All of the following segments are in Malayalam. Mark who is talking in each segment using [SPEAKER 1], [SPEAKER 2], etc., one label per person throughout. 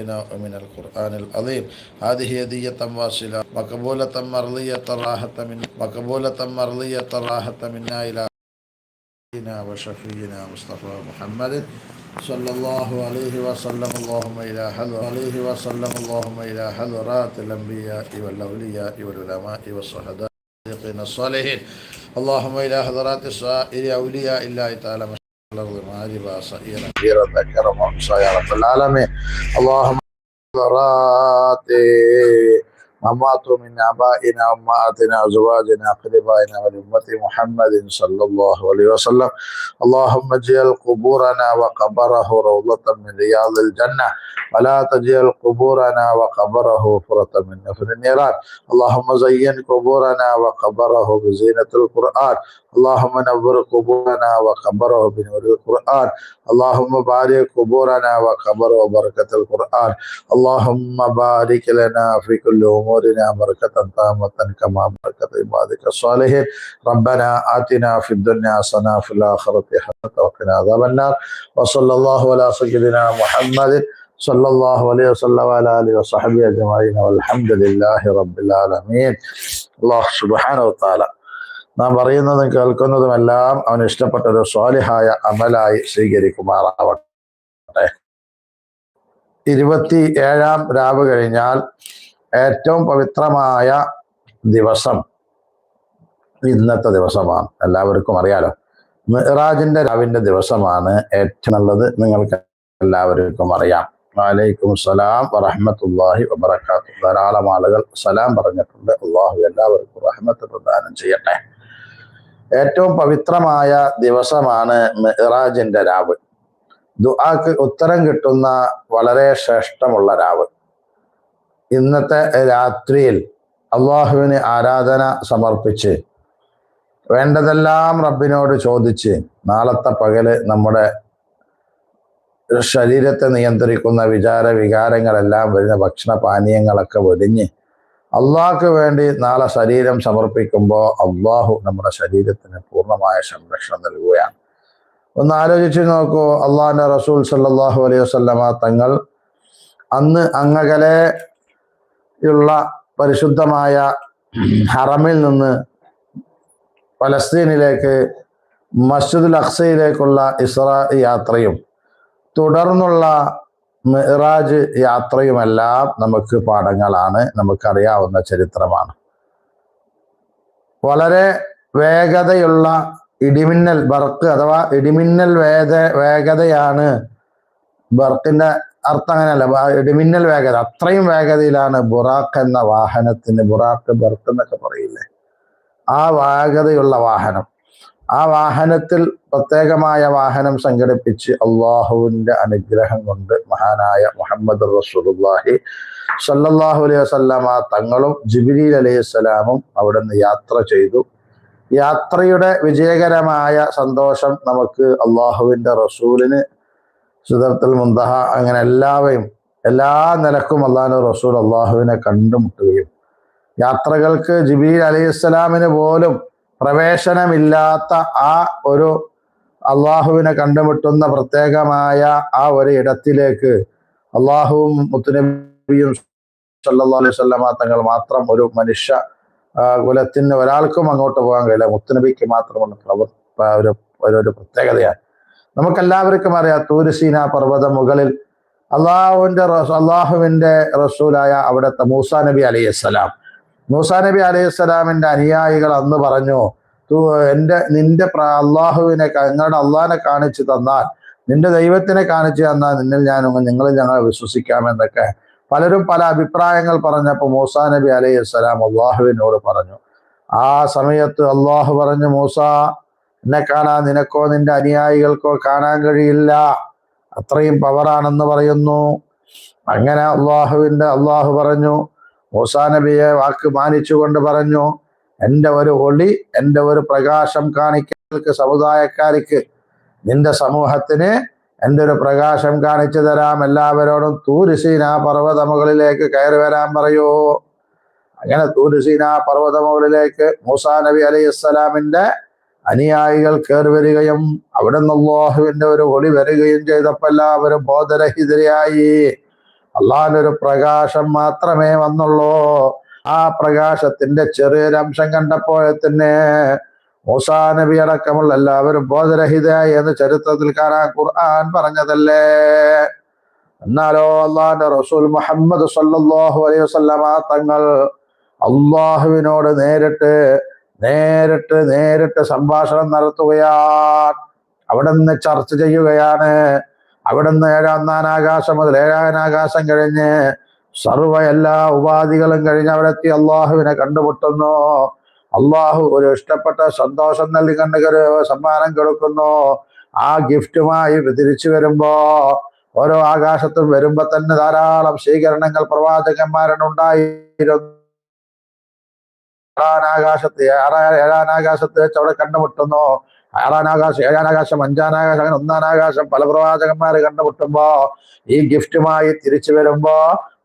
[SPEAKER 1] أخطائنا ومن القرآن العظيم. هذه هدية واصلة. مقبولة مرضية راحة من مقبولة مرضية راحة منا إلى سيدنا وشفينا مصطفى محمد صلى الله عليه وسلم. اللهم إلى حضر عليه وسلم. اللهم إلى حضرات الأنبياء والأولياء والعلماء والصحابة الصالحين. اللهم إلى حضرات سائر أولياء الله تعالى الأرض مهاربا صئيرا كثيرا ذكر وأنصى يا رب العالمين اللهم راتي ممات من آبائنا وأمهاتنا وأزواجنا أقربائنا ولأمة محمد صلى الله عليه وسلم. اللهم اجعل قبورنا وقبره روضة من رياض الجنة. ولا تجعل قبورنا وقبره فرة من نفر النيران. اللهم زين قبورنا وقبره بزينة القرآن. اللهم نور قبورنا وقبره بنور القرآن. اللهم بارك قبورنا وقبره بركة القرآن. اللهم بارك لنا في كل أمورنا بركة تامة كما بركة عبادك الصالحين ربنا آتنا في الدنيا حسنة في الآخرة حسنة وقنا عذاب النار وصلى الله على سيدنا محمد صلى الله عليه وسلم وعلى آله وصحبه أجمعين والحمد لله رب العالمين الله سبحانه وتعالى നാം പറയുന്നതും കേൾക്കുന്നതും എല്ലാം അവൻ ഇഷ്ടപ്പെട്ട ഒരു സ്വാലിഹായ അമലായി സ്വീകരിക്കുമാറാവട്ടെ ഇരുപത്തി ഏഴാം രാവ് കഴിഞ്ഞാൽ ഏറ്റവും പവിത്രമായ ദിവസം ഇന്നത്തെ ദിവസമാണ്. എല്ലാവർക്കും അറിയാലോ. മിറാജിന്റെ രാവിന്റെ ദിവസമാണ് ഏറ്റവും നല്ലത്. നിങ്ങൾക്ക് എല്ലാവർക്കും അറിയാം. വലൈക്കും സലാം വറഹമത്തല്ലാഹി വബർക്കാത്തു ധാരാളം ആളുകൾ സലാം പറഞ്ഞിട്ടുണ്ട്. അള്ളാഹു എല്ലാവർക്കും റഹ്മത്ത് പ്രദാനം ചെയ്യട്ടെ. ഏറ്റവും പവിത്രമായ ദിവസമാണ് മിറാജിന്റെ രാവ്. ദുആക്ക് ഉത്തരം കിട്ടുന്ന വളരെ ശ്രേഷ്ഠമുള്ള രാവ്. ഇന്നത്തെ രാത്രിയിൽ അള്ളാഹുവിന് ആരാധന സമർപ്പിച്ച് വേണ്ടതെല്ലാം റബ്ബിനോട് ചോദിച്ച് നാളത്തെ പകൽ നമ്മുടെ ശരീരത്തെ നിയന്ത്രിക്കുന്ന വിചാര വികാരങ്ങളെല്ലാം വരുന്ന ഭക്ഷണ പാനീയങ്ങളൊക്കെ വെടിഞ്ഞ് അള്ളാഹ്ക്ക് വേണ്ടി നാളെ ശരീരം സമർപ്പിക്കുമ്പോൾ അള്ളാഹു നമ്മുടെ ശരീരത്തിന് പൂർണമായ സംരക്ഷണം നൽകുകയാണ്. ഒന്ന് ആലോചിച്ച് നോക്കൂ അള്ളാഹിന്റെ റസൂൽ സല്ലാഹു അലൈഹി വസ്ലമ തങ്ങൾ അന്ന് അങ്ങകലെ ഉള്ള പരിശുദ്ധമായ ഹറമിൽ നിന്ന് പലസ്തീനിലേക്ക് മസ്ജിദുൽ അക്സയിലേക്കുള്ള ഇസ്ര യാത്രയും തുടർന്നുള്ള മിറാജ് യാത്രയുമെല്ലാം നമുക്ക് പാഠങ്ങളാണ് നമുക്കറിയാവുന്ന ചരിത്രമാണ്. വളരെ വേഗതയുള്ള ഇടിമിന്നൽ ബർക്ക് അഥവാ ഇടിമിന്നൽ വേദ വേഗതയാണ് ബർക്കിന്റെ അർത്ഥം അങ്ങനെയല്ല. ഇടിമിന്നൽ വേഗത. അത്രയും വേഗതയിലാണ് ബുറാക്ക് എന്ന വാഹനത്തിന് ബുറാക്ക് ബെർത്ത് എന്നൊക്കെ പറയില്ലേ? ആ വേഗതയുള്ള വാഹനം. ആ വാഹനത്തിൽ പ്രത്യേകമായ വാഹനം സംഘടിപ്പിച്ച് അള്ളാഹുവിന്റെ അനുഗ്രഹം കൊണ്ട് മഹാനായ മുഹമ്മദ് റസൂലുല്ലാഹി സല്ലാഹു അലൈഹി വസല്ലമ തങ്ങളും ജിബിലി അലൈഹി സ്വലാമും അവിടെ നിന്ന് യാത്ര ചെയ്തു. യാത്രയുടെ വിജയകരമായ സന്തോഷം നമുക്ക് അള്ളാഹുവിന്റെ റസൂലിന് സുദർത്തുൽ മുന്തഹ അങ്ങനെ എല്ലാവരും എല്ലാ നിലക്കും അള്ളാഹു റസൂൽ അള്ളാഹുവിനെ കണ്ടുമുട്ടുകയും യാത്രകൾക്ക് ജിബീൽ അലൈഹിസ്സലാമിന് പോലും പ്രവേശനമില്ലാത്ത ആ ഒരു അള്ളാഹുവിനെ കണ്ടുമുട്ടുന്ന പ്രത്യേകമായ ആ ഒരു ഇടത്തിലേക്ക് അള്ളാഹുവും മുത്തുനബിയും സല്ലാ അലൈഹി തങ്ങൾ മാത്രം ഒരു മനുഷ്യ കുലത്തിന് ഒരാൾക്കും അങ്ങോട്ട് പോകാൻ കഴിയില്ല. മുത്തുനബിക്ക് മാത്രമുള്ള പ്രവർ ഒരു ഒരു പ്രത്യേകതയാണ്. നമുക്കെല്ലാവർക്കും അറിയാം തൂരുസീന പർവത മുകളിൽ അള്ളാഹുവിന്റെ അള്ളാഹുവിന്റെ റസൂലായ അവിടുത്തെ മൂസാ നബി അലൈഹിസ്സലാം. മൂസാ നബി അലൈഹിസ്സലാമിന്റെ അനുയായികൾ അന്ന് പറഞ്ഞു എന്റെ നിന്റെ അള്ളാഹുവിനെ നിങ്ങളുടെ അള്ളാഹിനെ കാണിച്ചു തന്നാൽ നിന്റെ ദൈവത്തിനെ കാണിച്ചു തന്നാൽ നിന്നിൽ ഞാൻ നിങ്ങളിൽ ഞങ്ങൾ വിശ്വസിക്കാമെന്നൊക്കെ പലരും പല അഭിപ്രായങ്ങൾ പറഞ്ഞപ്പോൾ മൂസാ നബി അലൈഹി സ്വലാം അള്ളാഹുവിനോട് പറഞ്ഞു. ആ സമയത്ത് അള്ളാഹു പറഞ്ഞു മൂസ എന്നെ കാണാൻ നിനക്കോ നിന്റെ അനുയായികൾക്കോ കാണാൻ കഴിയില്ല. അത്രയും പവറാണെന്ന് പറയുന്നു. അങ്ങനെ അള്ളാഹുവിന്റെ അള്ളാഹു പറഞ്ഞു മൂസാ നബിയെ വാക്ക് മാനിച്ചുകൊണ്ട് പറഞ്ഞു എന്റെ ഒരു ഒളി എന്റെ ഒരു പ്രകാശം കാണിക്കൽക്ക് സമുദായക്കാർക്ക് നിന്റെ സമൂഹത്തിന് എന്റെ ഒരു പ്രകാശം കാണിച്ചു തരാം. എല്ലാവരോടും തൂരിസീന പർവത മുകളിലേക്ക് കയറി വരാൻ പറയൂ. അങ്ങനെ തൂരിസീന പർവത മുകളിലേക്ക് മൂസാ നബി അലൈഹി ഇസ്ലാമിന്റെ അനുയായികൾ കയറി വരികയും അവിടെ നിന്ന് അള്ളാഹുവിന്റെ ഒരു ഒളി വരികയും ചെയ്തപ്പോൾ എല്ലാവരും ബോധരഹിതരായി. അള്ളാഹിന്റെ ഒരു പ്രകാശം മാത്രമേ വന്നുള്ളൂ. ആ പ്രകാശത്തിന്റെ ചെറിയൊരംശം കണ്ടപ്പോഴെ തന്നെ മൂസാ നബി അടക്കമുള്ള എല്ലാവരും ബോധരഹിതയായി എന്ന് ചരിത്രത്തിൽ കാണാൻ ഖുർആൻ പറഞ്ഞതല്ലേ? എന്നാലോ അള്ളാഹിന്റെ റസൂൽ മുഹമ്മദ് സല്ലാഹു അലൈഹി വസല്ലമ തങ്ങൾ അള്ളാഹുവിനോട് നേരിട്ട് നേരിട്ട് നേരിട്ട് സംഭാഷണം നടത്തുകയാണ്. അവിടെ നിന്ന് ചർച്ച ചെയ്യുകയാണ്. അവിടെ നിന്ന് ഏഴാം നാനാകാശം മുതൽ ഏഴാം ആകാശം കഴിഞ്ഞ് സർവ എല്ലാ ഉപാധികളും കഴിഞ്ഞ് അവിടെ എത്തി അള്ളാഹുവിനെ കണ്ടുമുട്ടുന്നു. അള്ളാഹു ഒരു ഇഷ്ടപ്പെട്ട സന്തോഷം നൽകി കണ്ട് ഒരു സമ്മാനം കൊടുക്കുന്നു. ആ ഗിഫ്റ്റുമായി തിരിച്ചു വരുമ്പോ ഓരോ ആകാശത്തും വരുമ്പോ തന്നെ ധാരാളം സ്വീകരണങ്ങൾ പ്രവാചകന്മാരുണ്ടായിരുന്നു ആറാനാകാശത്ത് ആറാ ഏഴാനാകാശത്ത് വെച്ച് അവിടെ കണ്ടുമുട്ടുന്നു. ആറാനാകാശം ഏഴാനാകാശം അഞ്ചാനാകാശം അങ്ങനെ ഒന്നാനാകാശം പല പ്രവാചകന്മാര് കണ്ടുമുട്ടുമ്പോ ഈ ഗിഫ്റ്റുമായി തിരിച്ചു വരുമ്പോ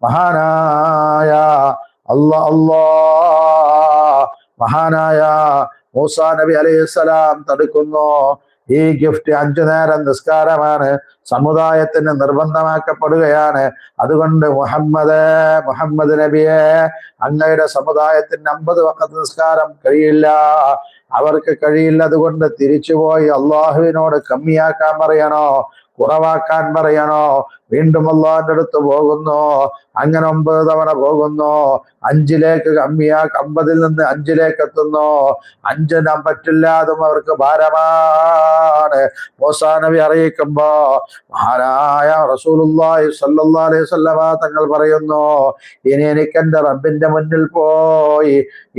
[SPEAKER 1] മഹാനായ അല്ലാ അല്ലാ മഹാനായ മൂസാ നബി അലൈഹിസ്സലാം തടുക്കുന്നു. ഈ ഗിഫ്റ്റ് അഞ്ചു നേരം നിസ്കാരമാണ്. സമുദായത്തിന് നിർബന്ധമാക്കപ്പെടുകയാണ്. അതുകൊണ്ട് മുഹമ്മദ് മുഹമ്മദ് നബിയെ അങ്ങയുടെ സമുദായത്തിന് അമ്പത് വക്കത്ത് നിസ്കാരം കഴിയില്ല. അവർക്ക് കഴിയില്ല അതുകൊണ്ട് തിരിച്ചുപോയി അള്ളാഹുവിനോട് കമ്മിയാക്കാൻ പറയണോ? കുറവാക്കാൻ പറയണോ? വീണ്ടും അള്ളാഹിന്റെ അടുത്ത് പോകുന്നു? അങ്ങനെ ഒമ്പത് തവണ പോകുന്നു? അഞ്ചിലേക്ക് കമ്മിയാ അമ്പതിൽ നിന്ന് അഞ്ചിലേക്ക് എത്തുന്നു. അഞ്ചിനാൻ പറ്റില്ലാതും അവർക്ക് ഭാരമാണ്. മോസാനബി അറിയിക്കുമ്പോ മഹാനായ റസൂലുള്ളാഹി സ്വല്ലല്ലാഹു അലൈഹി തങ്ങൾ പറയുന്നു ഇനി എനിക്ക് എന്റെ റബ്ബിന്റെ മുന്നിൽ പോയി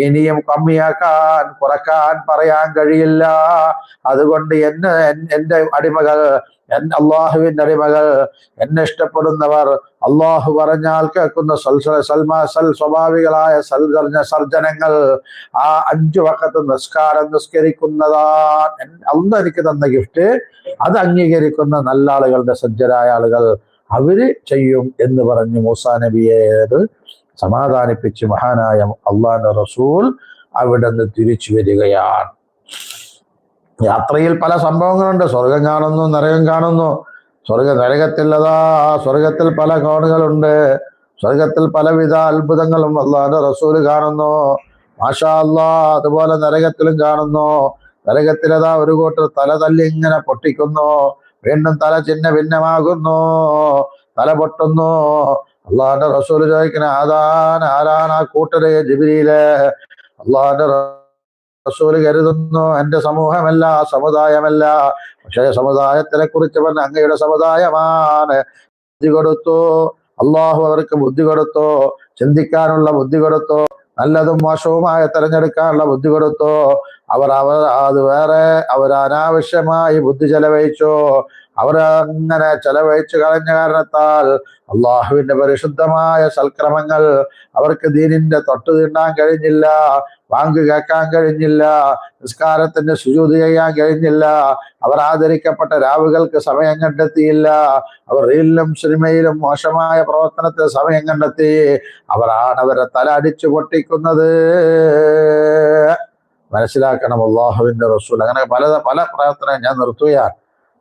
[SPEAKER 1] ഇനിയും കമ്മിയാക്കാൻ കുറയ്ക്കാൻ പറയാൻ കഴിയില്ല. അതുകൊണ്ട് എന്നെ എന്റെ അടിമകൾ എൻ അള്ളാഹുവിന്റെ അടിമകൾ എന്നെ ഇഷ്ടപ്പെടുന്നവർ അള്ളാഹു പറഞ്ഞാൽ കേൾക്കുന്ന സൽ സൽമാ സൽ സ്വാഭാവികളായ സൽഗർജ സർജനങ്ങൾ ആ അഞ്ചു വക്കത്ത് നിസ്കാരം നിസ്കരിക്കുന്നതാ അന്ന് എനിക്ക് തന്ന ഗിഫ്റ്റ് അത് അംഗീകരിക്കുന്ന നല്ല ആളുകളുടെ സജ്ജരായ ആളുകൾ അവർ ചെയ്യും എന്ന് പറഞ്ഞ് മൂസാ നബിയേത് സമാധാനിപ്പിച്ച് മഹാനായ അള്ളാഹിന്റെ റസൂൽ അവിടെ നിന്ന് തിരിച്ചു വരികയാണ്. യാത്രയിൽ പല സംഭവങ്ങളുണ്ട്. സ്വർഗം കാണുന്നു നരകം കാണുന്നു. സ്വർഗ നരകത്തിലതാ സ്വർഗത്തിൽ പല കോണുകളുണ്ട് സ്വർഗത്തിൽ പലവിധ അത്ഭുതങ്ങളും അള്ളാന്റെ റസൂൽ കാണുന്നു. മാഷാ അല്ലാ അതുപോലെ നരകത്തിലും കാണുന്നു. നരകത്തിലതാ ഒരു കൂട്ടർ തല തല്ലി ഇങ്ങനെ പൊട്ടിക്കുന്നു. വീണ്ടും തല ചിഹ്ന ഭിന്നമാകുന്നു. തല പൊട്ടുന്നു. അള്ളാന്റെ റസൂൽ ചോദിക്കുന്ന ആദാൻ ആരാണ് ആ കൂട്ടരെ? ജിബിരിയിലെ അള്ളാന്റെ റസൂൽ കരുതുന്നു. എന്റെ സമൂഹമല്ല സമുദായമല്ല. പക്ഷേ സമുദായത്തിനെ കുറിച്ച് പറഞ്ഞ അങ്ങയുടെ സമുദായമാണ്. ബുദ്ധി കൊടുത്തു. അള്ളാഹു അവർക്ക് ബുദ്ധി കൊടുത്തു. ചിന്തിക്കാനുള്ള ബുദ്ധി കൊടുത്തു. നല്ലതും മോശവുമായ തെരഞ്ഞെടുക്കാനുള്ള ബുദ്ധി കൊടുത്തു. അവർ അവർ അത് വേറെ അവർ അനാവശ്യമായി ബുദ്ധി ചെലവഴിച്ചു. അവർ അങ്ങനെ ചെലവഴിച്ചു കളഞ്ഞ കാരണത്താൽ അള്ളാഹുവിന്റെ പരിശുദ്ധമായ സൽക്രമങ്ങൾ അവർക്ക് ദീനിന്റെ തൊട്ട് തീണ്ടാൻ കഴിഞ്ഞില്ല വാങ്ക് കേൾക്കാൻ കഴിഞ്ഞില്ല നിസ്കാരത്തിന്റെ സുജൂതി ചെയ്യാൻ കഴിഞ്ഞില്ല അവർ ആദരിക്കപ്പെട്ട രാവുകൾക്ക് സമയം കണ്ടെത്തിയില്ല അവർ റീലിലും സിനിമയിലും മോശമായ പ്രവർത്തനത്തിന് സമയം കണ്ടെത്തി അവരാണ് അവരെ തല അടിച്ചു പൊട്ടിക്കുന്നത്. മനസ്സിലാക്കണം അള്ളാഹുവിന്റെ റസൂൽ. അങ്ങനെ പല പല പ്രാർത്ഥന ഞാൻ നിർത്തുകയാണ്.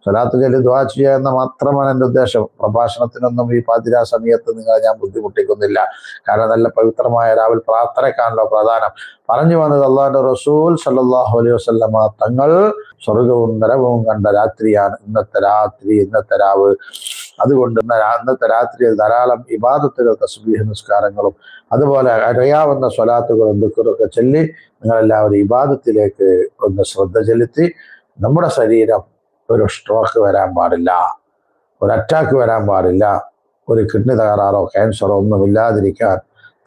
[SPEAKER 1] സ്വലാത്ത് ചൊല്ലി ദ്വാ ചെയ്യുക എന്ന് മാത്രമാണ് എന്റെ ഉദ്ദേശം. പ്രഭാഷണത്തിനൊന്നും ഈ പാതിരാ സമയത്ത് നിങ്ങളെ ഞാൻ ബുദ്ധിമുട്ടിക്കുന്നില്ല. കാരണം നല്ല പവിത്രമായ രാവിലെ പ്രാർത്ഥനക്കാണല്ലോ പ്രധാനം. പറഞ്ഞു വന്നത് അള്ളാഹിന്റെ റസൂൽ സല്ലാഹു അലൈഹി വസല്ലമ തങ്ങൾ സ്വർഗവും നരവും കണ്ട രാത്രിയാണ്. ഇന്നത്തെ രാത്രി ഇന്നത്തെ രാവ്. അതുകൊണ്ട് അന്നത്തെ രാത്രിയിൽ ധാരാളം ഇബാദത്തുകൾ തസ്ബീഹ് നിസ്കാരങ്ങളും അതുപോലെ അറിയാവുന്ന സ്വലാത്തുകളും ദുഃഖറൊക്കെ ചൊല്ലി നിങ്ങളെല്ലാവരും ഇബാദത്തിലേക്ക് ഒന്ന് ശ്രദ്ധ ചെലുത്തി നമ്മുടെ ശരീരം ഒരു സ്ട്രോക്ക് വരാൻ പാടില്ല ഒരു അറ്റാക്ക് വരാൻ പാടില്ല ഒരു കിഡ്നി തകരാറോ ക്യാൻസറോ ഒന്നും ഇല്ലാതിരിക്കാൻ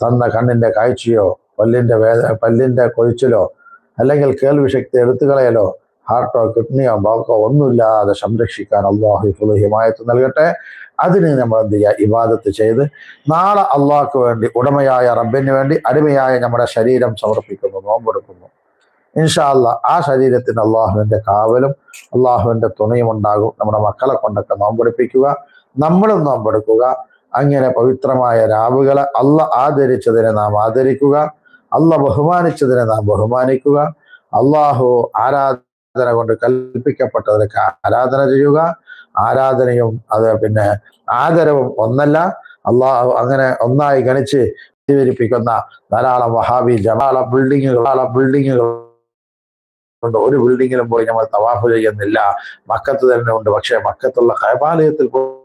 [SPEAKER 1] തന്ന കണ്ണിന്റെ കാഴ്ചയോ പല്ലിന്റെ വേദ പല്ലിന്റെ കൊഴിച്ചിലോ അല്ലെങ്കിൽ കേൾവിശക്തി എടുത്തുകളയലോ ഹാർട്ടോ കിഡ്നിയോ ബ്ലോക്കോ ഒന്നുമില്ലാതെ സംരക്ഷിക്കാൻ അള്ളാഹു ഹിമായത്ത് നൽകട്ടെ. അതിന് നമ്മൾ എന്ത് ചെയ്യുക? ഇബാദത്ത് ചെയ്ത് നാളെ അള്ളാഹ്ക്ക് വേണ്ടി ഉടമയായ റബ്ബിന് വേണ്ടി അടിമയായ നമ്മുടെ ശരീരം സമർപ്പിക്കുന്നു നോമ്പെടുക്കുന്നു ഇൻഷാ അല്ലാ ആ ശരീരത്തിന് അള്ളാഹുവിന്റെ കാവലും അള്ളാഹുവിന്റെ തുണയും ഉണ്ടാകും. നമ്മുടെ മക്കളെ കൊണ്ടൊക്കെ നോമ്പെടുപ്പിക്കുക നമ്മളും നോമ്പെടുക്കുക അങ്ങനെ പവിത്രമായ രാവുകളെ അല്ല ആദരിച്ചതിനെ നാം ആദരിക്കുക. അല്ല ബഹുമാനിച്ചതിനെ നാം ബഹുമാനിക്കുക. അള്ളാഹു ആരാധന കൊണ്ട് കൽപ്പിക്കപ്പെട്ടതിനൊക്കെ ആരാധന ചെയ്യുക. ആരാധനയും അത് പിന്നെ ആദരവും ഒന്നല്ല. അള്ളാ അങ്ങനെ ഒന്നായി ഗണിച്ച് വിവരിപ്പിക്കുന്ന ധാരാളം വഹാബി ജമാല ബിൽഡിങ്ങുകൾ ബിൽഡിങ്ങുകൾ ഒരു ബിൽഡിങ്ങിലും പോയി നമ്മൾ തവാഫ് ചെയ്യുന്നില്ല. മക്കത്ത് തന്നെ ഉണ്ട്. പക്ഷേ മക്കത്തുള്ള കൈബാലയത്തിൽ പോയി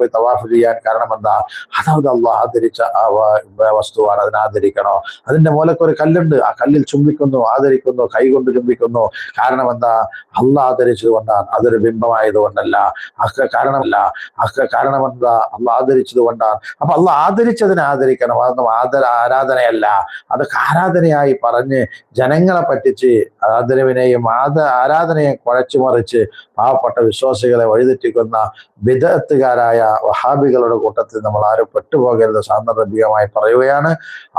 [SPEAKER 1] തവാഫ് ചെയ്യാൻ കാരണം എന്താ? അതാവത് അള്ളാഹ് ആദരിച്ച ആ വസ്തുവാണ്. അതിനെ ആദരിക്കണോ? അതിന്റെ മൂലക്ക് ഒരു കല്ലുണ്ട്. ആ കല്ലിൽ ചുംബിക്കുന്നു ആദരിക്കുന്നു കൈകൊണ്ട് ചുംബിക്കുന്നു. കാരണം എന്താ? അള്ളാഹ് ആദരിച്ചത് കൊണ്ടാണ്. അതൊരു ബിംബമായത് കൊണ്ടല്ല. അക്ക കാരണമല്ല. അക്ക കാരണം എന്താ? അള്ളാഹ് ആദരിച്ചത് കൊണ്ടാണ്. അപ്പൊ അള്ളാഹ് ആദരിച്ചതിനെ ആദരിക്കണം. അതൊന്നും ആദര ആരാധനയല്ല. അതൊക്കെ ആരാധനയായി പറഞ്ഞ് ജനങ്ങളെ പറ്റിച്ച് ആദരവിനെയും ആദ ആരാധനയെയും കുഴച്ചു മറിച്ച് പാവപ്പെട്ട വിശ്വാസികളെ വഴിതെറ്റിക്കുന്ന വിദഗ്ധകാരായ വഹാബികളുടെ കൂട്ടത്തിൽ നമ്മൾ ആരും പെട്ടുപോകരുത് സാന്ദർഭികമായി പറയുകയാണ്.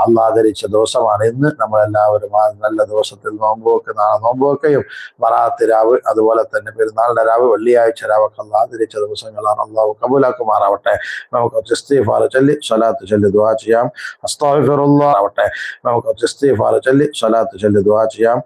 [SPEAKER 1] അള്ളാഹ് ധരിച്ച ദിവസമാണ് ഇന്ന്. നമ്മളെല്ലാവരും ആ നല്ല ദിവസത്തിൽ നോമ്പ് വെക്കുന്നതാണ് നോമ്പ് വെക്കുകയും വറാത്ത് രാവ് അതുപോലെ തന്നെ പെരുന്നാളിന്റെ രാവ് വെള്ളിയാഴ്ച രാവൊക്കെ അള്ളാഹ് ധരിച്ച ദിവസങ്ങളാണ് അള്ളാഹു കബൂലാക്കുമാറാവട്ടെ. നമുക്ക് ഇസ്തിഗ്ഫാർ ചൊല്ലി സ്വലാത്ത് ചൊല്ലി ദുവാ ചെയ്യാം. അസ്താഗ്ഫിറുല്ലാഹ് ആവട്ടെ. നമുക്ക് ഇസ്തിഗ്ഫാർ ചൊല്ലി സ്വലാത്ത് ചൊല്ലി ദുവാ ചെയ്യാം.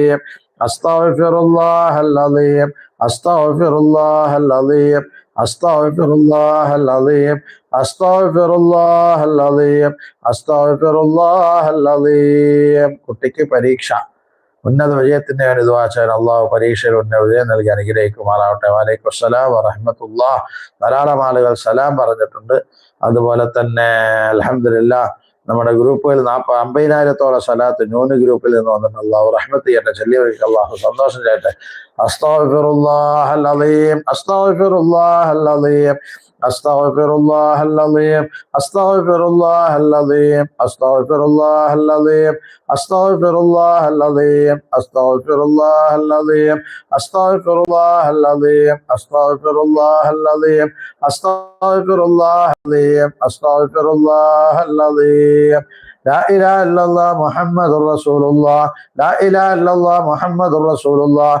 [SPEAKER 1] العظيم. أستغفر الله العظيم. أستغفر الله العظيم. أستغفر الله العظيم. أستغفر الله العظيم. أستغفر الله العظيم. കുട്ടിക്ക് പരീക്ഷ. ഉന്നത വിജയത്തിന്റെ ഒരു ദുവാച്ചാൽ അള്ളാഹു പരീക്ഷയിൽ ഉന്നത വിജയം നൽകി അനുഗ്രഹിക്കുമാറാവട്ടെ. വലൈക്കും അസ്സലാം വറഹമത്തുള്ള ധാരാളം ആളുകൾ സലാം പറഞ്ഞിട്ടുണ്ട്. അതുപോലെ തന്നെ അലഹമില്ല നമ്മുടെ ഗ്രൂപ്പുകൾ നാൽപ്പ അമ്പതിനായിരത്തോളം സ്ഥലത്ത് ന്യൂന് ഗ്രൂപ്പിൽ നിന്ന് വന്നിട്ടുണ്ട്. അള്ളാഹു റഹ്മത്ത് ചെയ്യട്ടെ ചെല്ലിയവർക്ക് അള്ളാഹു സന്തോഷം ചെയ്യട്ടെ അസ്താഫിറുല്ലാഹ് അലീം അസ്താഫിറുല്ലാഹ് അലീം أستغفر الله العظيم. أستغفر الله العظيم. أستغفر الله العظيم. أستغفر الله العظيم. أستغفر الله العظيم. أستغفر الله العظيم. أستغفر الله العظيم. أستغفر الله العظيم. أستغفر الله العظيم. لا إله إلا الله محمد رسول الله. لا إله إلا الله محمد رسول الله.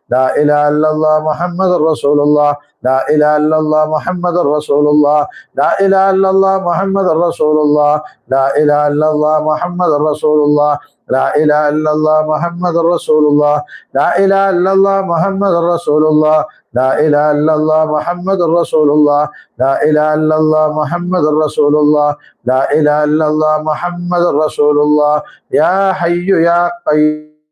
[SPEAKER 1] لا إله إلا الله محمد رسول الله. لا إله إلا الله محمد رسول الله. لا إله إلا الله محمد رسول الله. لا إله إلا الله محمد رسول الله. لا إله إلا الله محمد رسول الله. لا إله إلا الله محمد رسول الله. لا إله إلا الله محمد رسول الله. لا إله إلا الله محمد رسول الله. لا إله إلا الله محمد رسول الله. يا حي يا قيوم.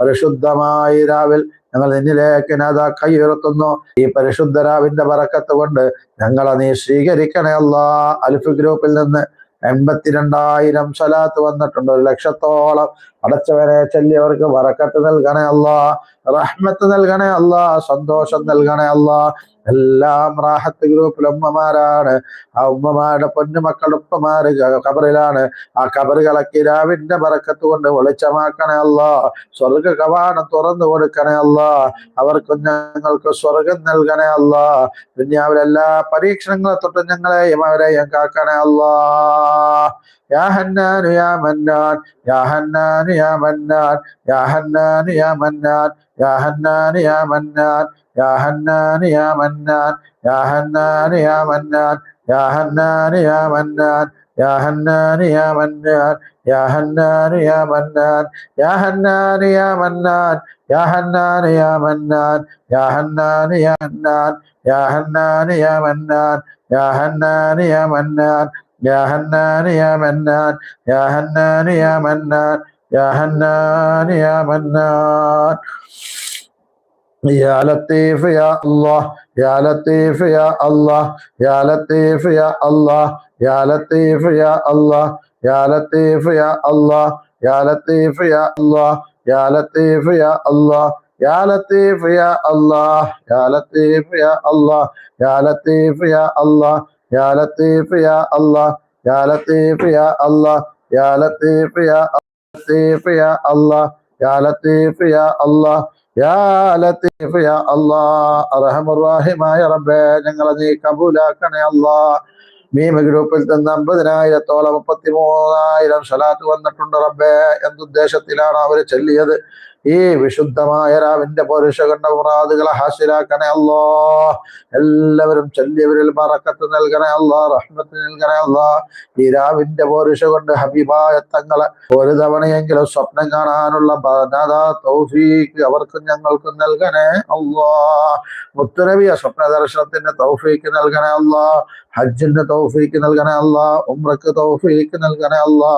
[SPEAKER 1] പരിശുദ്ധമായ രാവിൽ ഞങ്ങൾ നിന്നിലേക്ക് നാഥ കൈയുയർത്തുന്നു. ഈ പരിശുദ്ധ രാവിന്റെ പറക്കത്ത് കൊണ്ട് ഞങ്ങളെ നീ സ്വീകരിക്കണേ അല്ല. അൽഫ് ഗ്രൂപ്പിൽ നിന്ന് എൺപത്തിരണ്ടായിരം സ്വലാത്ത് വന്നിട്ടുണ്ട്. ഒരു ലക്ഷത്തോളം അടച്ചവരെ ചൊല്ലിയവർക്ക് വറക്കത്ത് നൽകണേ അല്ല. റഹ്മത്ത് നൽകണേ അല്ല. സന്തോഷം നൽകണേ അല്ല. എല്ലാം റാഹത്ത് ഗ്രൂപ്പിൽ ഉമ്മമാരാണ് ആ ഉമ്മമാരുടെ പൊന്നുമക്കളുടെ ഉപ്പമാര് കബറിലാണ് ആ കബറുകളൊക്കെ രാവിന്റെ പറക്കത്ത് കൊണ്ട് വെളിച്ചമാക്കണേ അല്ല സ്വർഗ കവാടം തുറന്നു കൊടുക്കണേ അല്ല അവർക്കും ഞങ്ങൾക്ക് സ്വർഗം നൽകണേ അല്ല ദുന്യാവിലെല്ലാ പരീക്ഷണങ്ങളെ തൊട്ട് ഞങ്ങളെയും അവരെയും കാക്കണേ അല്ലാ يا حنان يا منان يا حنان يا منان يا حنان يا منان يا حنان يا منان يا حنان يا منان يا حنان يا منان يا حنان يا منان يا حنان يا منان يا حنان يا منان يا حنان يا منان يا حنان يا منان يا حنان يا منان يا حنان يا منان يا حنان يا منان يا حنان يا منان يا حنان يا منان يا حنان يا منان يا لطيف يا الله يا لطيف يا الله يا لطيف يا الله يا لطيف يا الله يا لطيف يا الله يا لطيف يا الله يا لطيف يا الله يا لطيف يا الله يا لطيف يا الله يا لطيف يا الله يا لطيف يا الله يا لطيف يا الله يا لطيف يا لطيف يا الله യാ ലത്തീഫ് യാ അല്ലാ യാ ലത്തീഫ് യാ അല്ലാ അർഹമുറാഹിമായ റബ്ബേ ഞങ്ങളെ നീ കബൂലാക്കണേ അല്ലാ. മീമ ഗ്രൂപ്പിൽ നിന്ന് അമ്പതിനായിരത്തോളം മുപ്പത്തി മൂന്നായിരം സലാത്ത് വന്നിട്ടുണ്ട് റബ്ബേ എന്തുദ്ദേശത്തിലാണ് അവർ ചൊല്ലിയത്? ഈ വിശുദ്ധമായ രാവിന്റെ പുരുഷകണ്ഠ മുറാദുകളെ ഹാസിലാക്കണേ അല്ലോ. എല്ലാവരും ചൊല്ലിയവരിൽ മറക്കത്ത് നൽകണേ അല്ലോ റഹ്മത്ത് നൽകണേ അല്ലോ. ഈ രാവിന്റെ പൗരുഷ കൊണ്ട് ഹബീബായ തങ്ങളെ ഒരു തവണയെങ്കിലും സ്വപ്നം കാണാനുള്ള തൗഫീക്ക് അവർക്കും ഞങ്ങൾക്കും നൽകണേ അല്ലോ. മുത്തുനബിയ സ്വപ്ന ദർശനത്തിന്റെ തൗഫീക്ക് നൽകണേ അല്ലോ. ഹജ്ജിന്റെ തൗഫീക്ക് നൽകണേ അല്ലാ. ഉമ്രക്ക് തൗഫീക്ക് നൽകണേ അല്ലാ.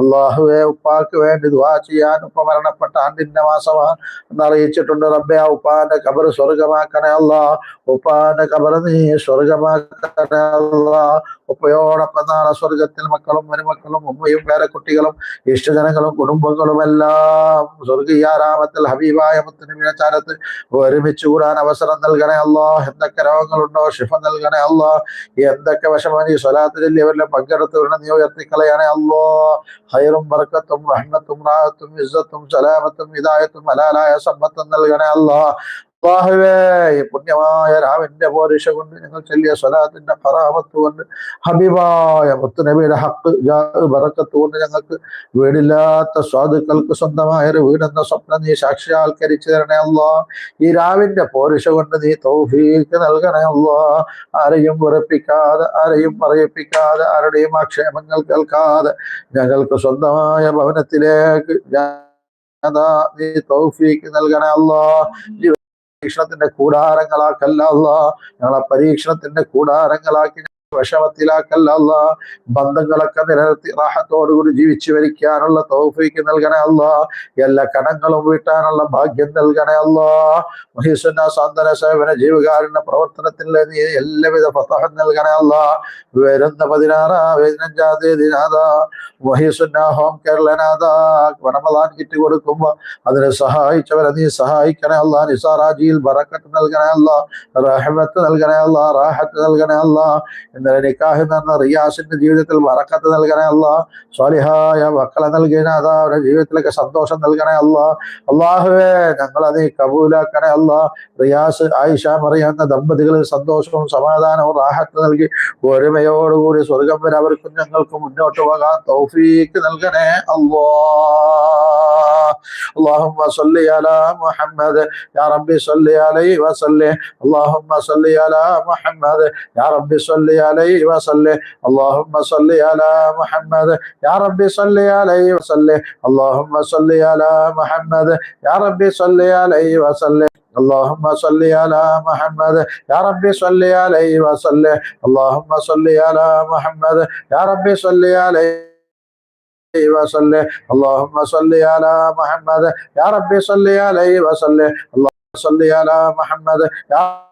[SPEAKER 1] അള്ളാഹുവെ ഉപ്പാക്ക് വേണ്ടി ദുആ ചെയ്യാൻ ഉപ്പ മരണപ്പെട്ട ആണ്ടിന്റെ അറിയിച്ചിട്ടുണ്ട് റബ്ബെ ആ ഉപ്പാന്റെ കബർ സ്വർഗമാക്കണേ അല്ല. ഉപ്പാന്റെ കബർ നീ സ്വർഗമാക്കണേ അല്ലാ. ഉപ്പയോടൊപ്പം നാളെ സ്വർഗത്തിൽ മക്കളും മരുമക്കളും ഉമ്മയും പേരക്കുട്ടികളും ഇഷ്ടജനങ്ങളും കുടുംബങ്ങളും എല്ലാം സ്വർഗീയാരാമത്തിൽ ഹബീബായ മുത്തുനബിയുടെ ഒരുമിച്ച് കൂടാൻ അവസരം നൽകണേ അല്ലോ. എന്തൊക്കെ രോഗങ്ങളുണ്ടോ? ശിഫ നൽകണേ അല്ലോ. എന്തൊക്കെ വശമാണ് ഈ സ്വലാത്തിൽ ഇവരിലെ പങ്കെടുത്തവരുടെ നീ ഉയർത്തിക്കളയണേ അല്ലോ. ഹൈറും വർക്കത്തും റഹ്മത്തും റാഹത്തും ഇസ്സത്തും സലാമത്തും ഹിദായത്തും ഹലാലായ സമ്പത്തും നൽകണേ അല്ലോ. അള്ളാഹുവേ പുണ്യമായ രാവിന്റെ പോരിശ കൊണ്ട് ഞങ്ങൾ ചെല്ലിയ സ്വലാത്തിന്റെ ഫറാമത്ത് കൊണ്ട് ഹബീബായ മുത്തുനബിയുടെ ഹക്ക് ബറക്കത്ത് കൊണ്ട് ഞങ്ങൾക്ക് വീടില്ലാത്ത സ്വാധുക്കൾക്ക് സ്വന്തമായ ഒരു വീടെന്ന സ്വപ്നം നീ സാക്ഷിയാൽക്കരിച്ചു തരണേ അല്ലോ ഈ രാവിന്റെ പോരിശ കൊണ്ട് നീ തൗഫീക്ക് നൽകണേ അല്ലോ ആരെയും ഉറപ്പിക്കാതെ ആരെയും പറയിപ്പിക്കാതെ ആരുടെയും ആക്ഷേപങ്ങൾ കേൾക്കാതെ ഞങ്ങൾക്ക് സ്വന്തമായ ഭവനത്തിലേക്ക് നീ തൗഫീക്ക് നൽകണേ അല്ലോ പരീക്ഷണത്തിന്റെ കൂടാരങ്ങളാക്കല്ല അല്ല ഞങ്ങളെ പരീക്ഷണത്തിന്റെ കൂടാരങ്ങളാക്കി വിഷമത്തിലാക്കല്ല അല്ല ബന്ധങ്ങളൊക്കെ നിലനിർത്തി റാഹത്തോടുകൂടി ജീവിച്ചു വരിക്കാനുള്ള തൗഫീക്ക് നൽകണേ അല്ല. എല്ലാ കടങ്ങളും വീട്ടാനുള്ള ഭാഗ്യം നൽകണേ അല്ല. മഹിസുന്ന സാന്ത്വന സേവന ജീവകാരുണ്യ പ്രവർത്തനത്തിൽ എല്ലാവിധ പ്രസഹം നൽകണേ അല്ല. വരുന്ന പതിനാറാം പതിനഞ്ചാം തീയതി നാഥ. മഹീസുന്ന ഹോം കേരളനാഥ റമദാൻ കിറ്റ് കൊടുക്കുമ്പോ അതിനെ സഹായിച്ചവരെ നീ സഹായിക്കണേ അല്ല. നിസാറാജിയിൽ ബറക്കത്ത് നൽകണേ അല്ല. റഹമത്ത് നൽകണേ അല്ല. റാഹത്ത് നൽകണേ അല്ല. ഇന്നലെ നിക്കാഹ് എന്ന റിയാസിന്റെ ജീവിതത്തിൽ ബറക്കത്ത് നൽകണേ അല്ല സ്വാലിഹായ മക്കളെ നൽകിയ നാഥ അവരുടെ ജീവിതത്തിലേക്ക് സന്തോഷം നൽകണേ അല്ല അള്ളാഹുവേ ഞങ്ങളെ നീ കബൂലാക്കണേ അല്ല റിയാസ് ആയിഷ മറിയാന്ന ദമ്പതികളിൽ സന്തോഷവും സമാധാനവും റാഹത്ത് നൽകി ഒരുമയോടുകൂടി സ്വർഗം വരെ അവർക്കും ഞങ്ങൾക്ക് മുന്നോട്ട് പോകാൻ തൗഫീക്ക് നൽകണേ അല്ലോ اللهم صل على محمد يا رب صل عليه وسلم اللهم صل على محمد يا رب صل عليه وسلم. اللهم صل على محمد. يا رب صل عليه وسلم. اللهم صل على محمد. يا رب صل عليه وسلم. اللهم صل على محمد. يا رب صل عليه وسلم. اللهم صل على محمد. يا رب صل عليه وسلم. اللهم صل على محمد. يا رب صل عليه وسلم. اللهم صل على محمد. يا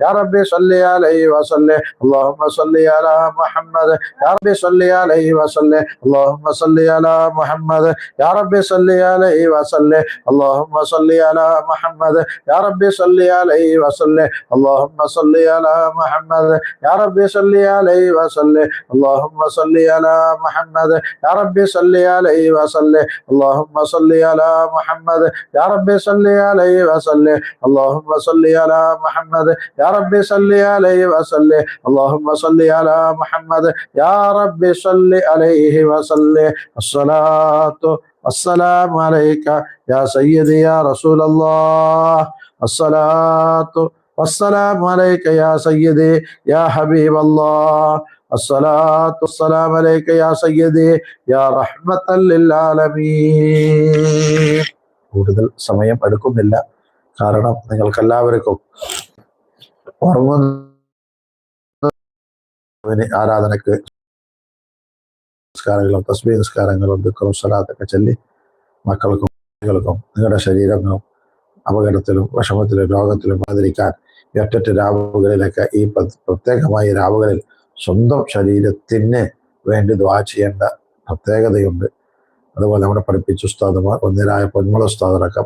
[SPEAKER 1] يا رب صل عليه وسلم. اللهم صل على محمد. يا رب صل عليه وسلم. اللهم صل على محمد. يا رب صل عليه وسلم. اللهم صل على محمد. يا رب صل عليه وسلم. اللهم صل على محمد. يا رب صل عليه وسلم. اللهم صل على محمد. يا رب صل عليه وسلم. اللهم صل على محمد. يا رب صل عليه وسلم. اللهم صل على محمد. يا رب صل عليه وسلم اللهم صل على محمد يا رب صل عليه وسلم الصلاة والسلام عليك يا سيدي يا رسول الله الصلاة والسلام عليك يا سيدي يا حبيب الله الصلاة والسلام عليك يا سيدي يا رحمة للعالمين കൂടുതൽ സമയം എടുക്കുന്നില്ല കാരണം നിങ്ങൾക്കെല്ലാവർക്കും ഉറങ്ങുന്ന ആരാധനക്ക് നിസ്കാരങ്ങളും തസ്ബീ നിസ്കാരങ്ങളും ദുഃഖവും സ്വലാത്തൊക്കെ ചൊല്ലി മക്കൾക്കും കുട്ടികൾക്കും നിങ്ങളുടെ ശരീരങ്ങളും അപകടത്തിലും വിഷമത്തിലും രോഗത്തിലും ബാധിരിക്കാൻ ഈ ഒറ്റ രാവുകളിലൊക്കെ ഈ പ്രത്യേകമായി രാവുകളിൽ സ്വന്തം ശരീരത്തിന് വേണ്ടി ദ്വാ ചെയ്യേണ്ട പ്രത്യേകതയുണ്ട്. അതുപോലെ നമ്മുടെ പഠിപ്പിച്ച ഉസ്താദുമാർ ഒന്നിരായ പൊന്മുള ഉസ്താദടക്കം